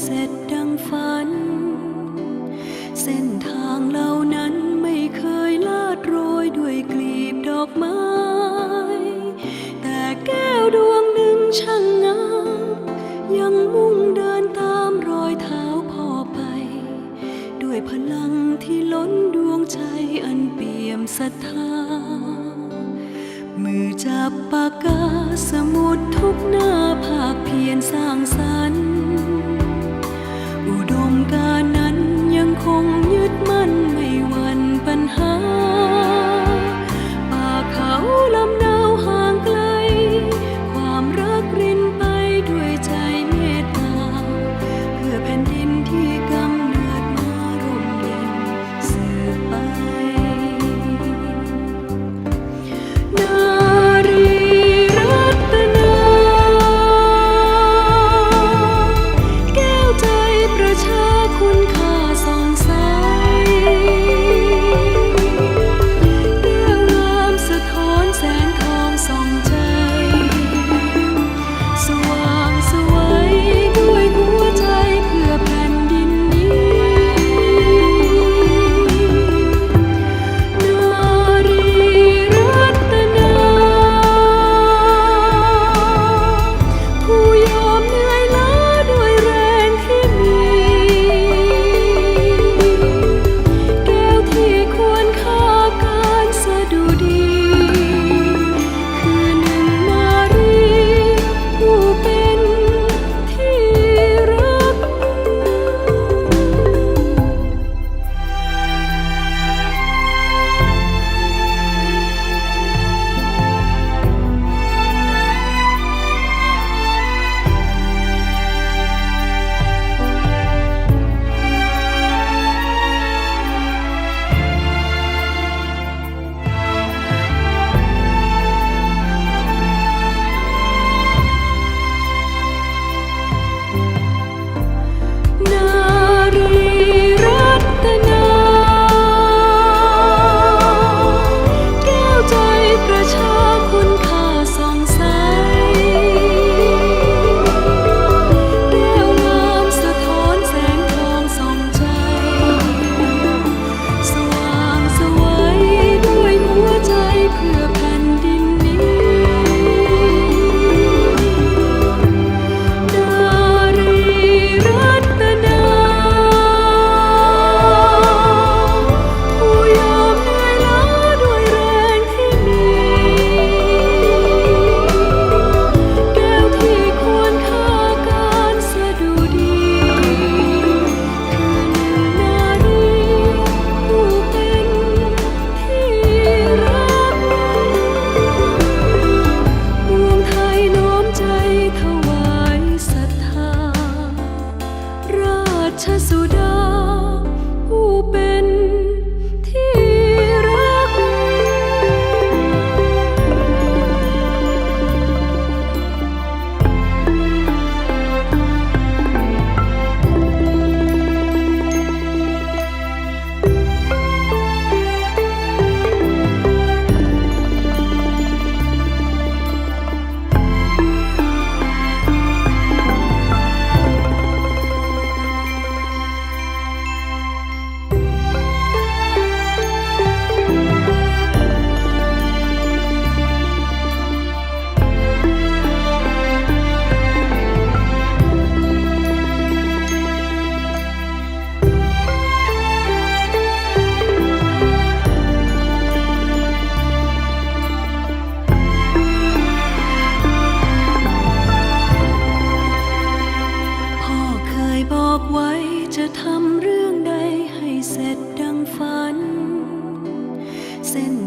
เสร็จดังฝัน เส้นทางเหล่านั้นไม่เคยลาดโรยด้วยกลีบดอกไม้ แต่แก้วดวงหนึ่งช่างงามยังมุ่งเดินตามรอยเท้าพ่อไป ด้วยพลังที่ล้นดวงใจอันเปี่ยมศรัทธา มือจับปากกาสมุดทุกหน้าภาคเพียรสร้างสรรค์ การณ์นั้นยังคงยึดมั่น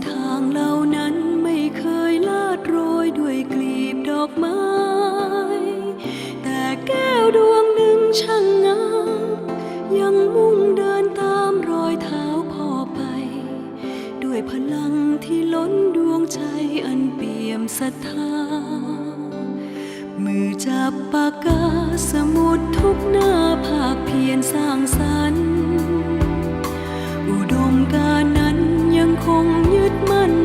ทางเหล่านั้นไม่เคยลาดโรยด้วยกลีบดอกไม้ แต่แก้วดวงหนึ่งช่างงามยังมุ่งเดินตามรอยเท้าพ่อไป ด้วยพลังที่ล้นดวงใจอันเปี่ยมศรัทธา มือจับปากกาสมุดทุกหน้าภาคเพียรสร้างสรรค์ อุดมการ คงยึดมั่น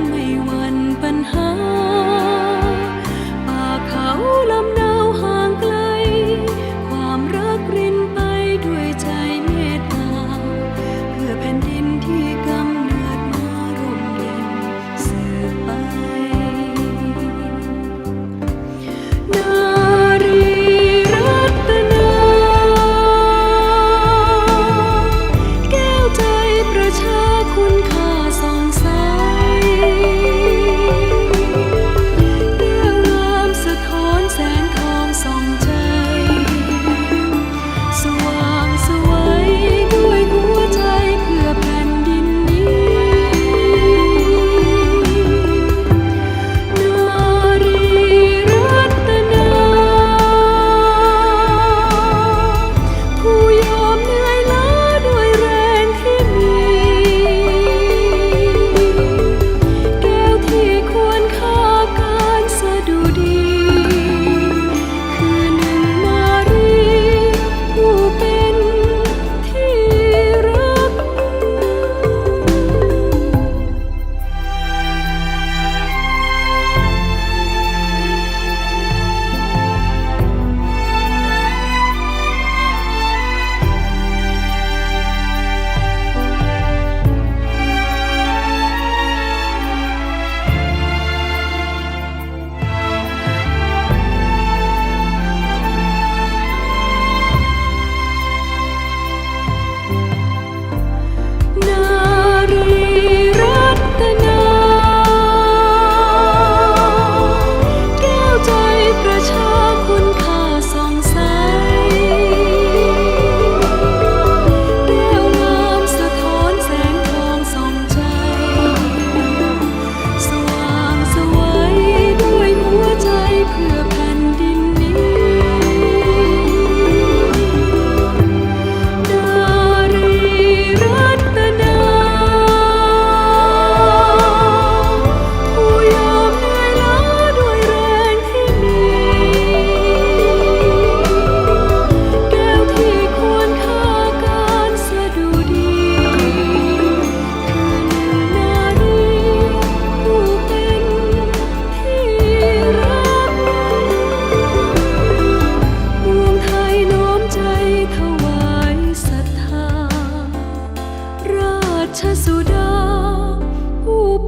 Sudah ku